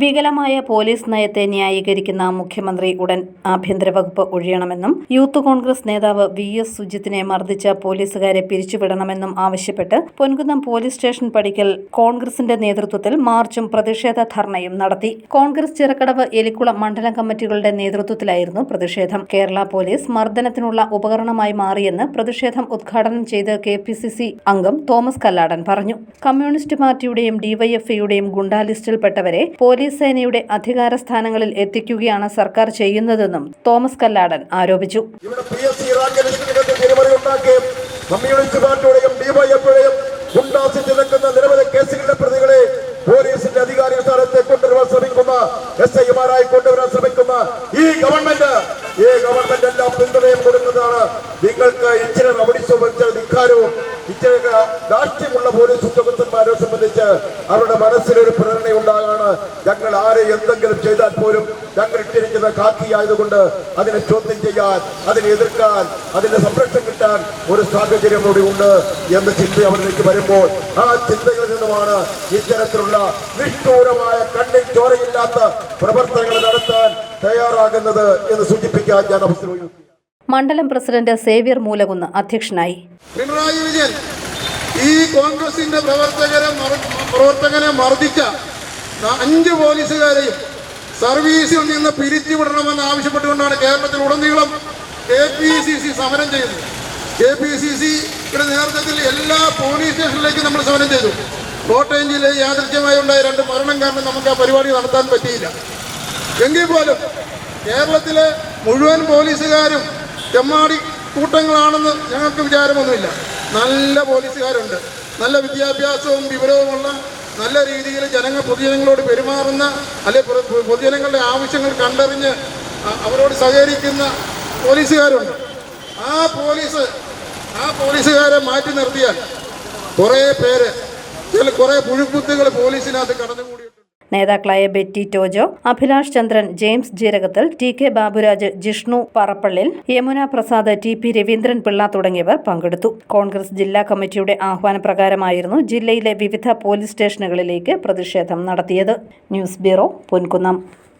വികലമായ പോലീസ് നയത്തെ ന്യായീകരിക്കുന്ന മുഖ്യമന്ത്രി ഉടൻ ആഭ്യന്തര വകുപ്പ് ഒഴിയണമെന്നും യൂത്ത് കോൺഗ്രസ് നേതാവ് വി എസ് സുജിത്തിനെ മർദ്ദിച്ച പോലീസുകാരെ പിരിച്ചുവിടണമെന്നും ആവശ്യപ്പെട്ട് പൊൻകുന്നം പോലീസ് സ്റ്റേഷൻ പടിക്കൽ കോൺഗ്രസിന്റെ നേതൃത്വത്തിൽ മാർച്ചും പ്രതിഷേധ ധർണയും നടത്തി. കോൺഗ്രസ് ചിറക്കടവ് എലിക്കുളം മണ്ഡലം കമ്മിറ്റികളുടെ നേതൃത്വത്തിലായിരുന്നു പ്രതിഷേധം. കേരള പോലീസ് മർദ്ദനത്തിനുള്ള ഉപകരണമായി മാറിയെന്ന് പ്രതിഷേധം ഉദ്ഘാടനം ചെയ്ത് കെ അംഗം തോമസ് കല്ലാടൻ പറഞ്ഞു. കമ്മ്യൂണിസ്റ്റ് പാർട്ടിയുടെയും ഡിവൈഎഫ്ഐയുടെയും ഗുണ്ടാലിസ്റ്റിൽപ്പെട്ടവരെ പോലീസ് സേനയുടെ അധികാര സ്ഥാനങ്ങളിൽ എത്തിക്കുകയാണ് സർക്കാർ ചെയ്യുന്നതെന്നും തോമസ് കല്ലാടൻ ആരോപിച്ചു. നിൽക്കുന്ന നിരവധി കേസുകളുടെ പ്രതികളെ പോലീസിന്റെ ഈ ഗവൺമെന്റ് ഈ ഗവൺമെന്റ് എല്ലാം നിങ്ങൾക്ക് ഇച്ചിരി റബഡി സംബന്ധിച്ച ധിക്കാരവും ഇച്ചിരി പോലീസ് ഉദ്യോഗസ്ഥന്മാരെ സംബന്ധിച്ച് അവരുടെ മനസ്സിലൊരു പ്രേരണയുണ്ടാകാണ്. ആരെ എന്തെങ്കിലും ചെയ്താൽ പോലും ഞങ്ങൾ ഇട്ടിരിക്കുന്ന കാക്കിയായതുകൊണ്ട് അതിനെ ചോദ്യം ചെയ്യാൻ അതിനെ എതിർക്കാൻ അതിന്റെ സംരക്ഷണം കിട്ടാൻ ഒരു സാഹചര്യം കൂടി ഉണ്ട് എന്ന ചിന്ത അവരിലേക്ക് വരുമ്പോൾ ആ ചിന്തകളിൽ നിന്നുമാണ് ഇത്തരത്തിലുള്ള നിഷ്ഠൂരമായ കണ്ണിൽ ചോരയില്ലാത്ത പ്രവർത്തനങ്ങൾ നടത്താൻ തയ്യാറാകുന്നത് എന്ന് സൂചിപ്പിക്കാൻ ഞാൻ അവസരം മണ്ഡലം പ്രസിഡന്റ് സേവ്യർ മൂലകുന്ന് അധ്യക്ഷനായി. പിണറായി വിജയൻ ഈ കോൺഗ്രസിന്റെ പ്രവർത്തകരെ പ്രവർത്തകനെ മർദ്ദിച്ച അഞ്ച് പോലീസുകാരെയും സർവീസിൽ നിന്ന് പിരിച്ചുവിടണമെന്ന് ആവശ്യപ്പെട്ടുകൊണ്ടാണ് കേരളത്തിൽ ഉടനീളം കെ പി സി സി സമരം ചെയ്തത്. കെ പി സി സിയുടെ നേതൃത്വത്തിൽ എല്ലാ പോലീസ് സ്റ്റേഷനിലേക്കും നമ്മൾ സമരം ചെയ്തു. കോട്ടയം ജില്ലയിൽ യാദൃശ്യമായി ഉണ്ടായ രണ്ട് മരണം കാരണം നമുക്ക് ആ പരിപാടി നടത്താൻ പറ്റിയില്ല. എങ്കിൽ പോലും കേരളത്തിലെ മുഴുവൻ പോലീസുകാരും ചെമ്മാടി കൂട്ടങ്ങളാണെന്ന് ഞങ്ങൾക്ക് വിചാരമൊന്നുമില്ല. നല്ല പോലീസുകാരുണ്ട്. നല്ല വിദ്യാഭ്യാസവും വിവരവുമുള്ള നല്ല രീതിയിൽ ജനങ്ങൾ പൊതുജനങ്ങളോട് പെരുമാറുന്ന അല്ലെ പൊതുജനങ്ങളുടെ ആവശ്യങ്ങൾ കണ്ടറിഞ്ഞ് അവരോട് സഹകരിക്കുന്ന പോലീസുകാരുണ്ട്. ആ പോലീസ് ആ പോലീസുകാരെ മാറ്റി നിർത്തിയാൽ കുറേ പേര് ചില കുറേ പുഴുക്കുത്തുകൾ പോലീസിനകത്ത് കടന്നുകൂടിയിട്ടുണ്ട് നേതാക്കളായ Betty Tojo Abhilash Chandran James Jeerakathil T K Baburaj Jishnu Parappallil Yamuna Prasad T P Raveendran Pillai തുടങ്ങിയവർ പങ്കെടുത്തു. കോൺഗ്രസ് ജില്ലാ കമ്മിറ്റിയുടെ ആഹ്വാനപ്രകാരമായിരുന്നു ജില്ലയിലെ വിവിധ പോലീസ് സ്റ്റേഷനുകളിലേക്ക് പ്രതിഷേധം നടത്തിയത്. News bureau Ponkunnam.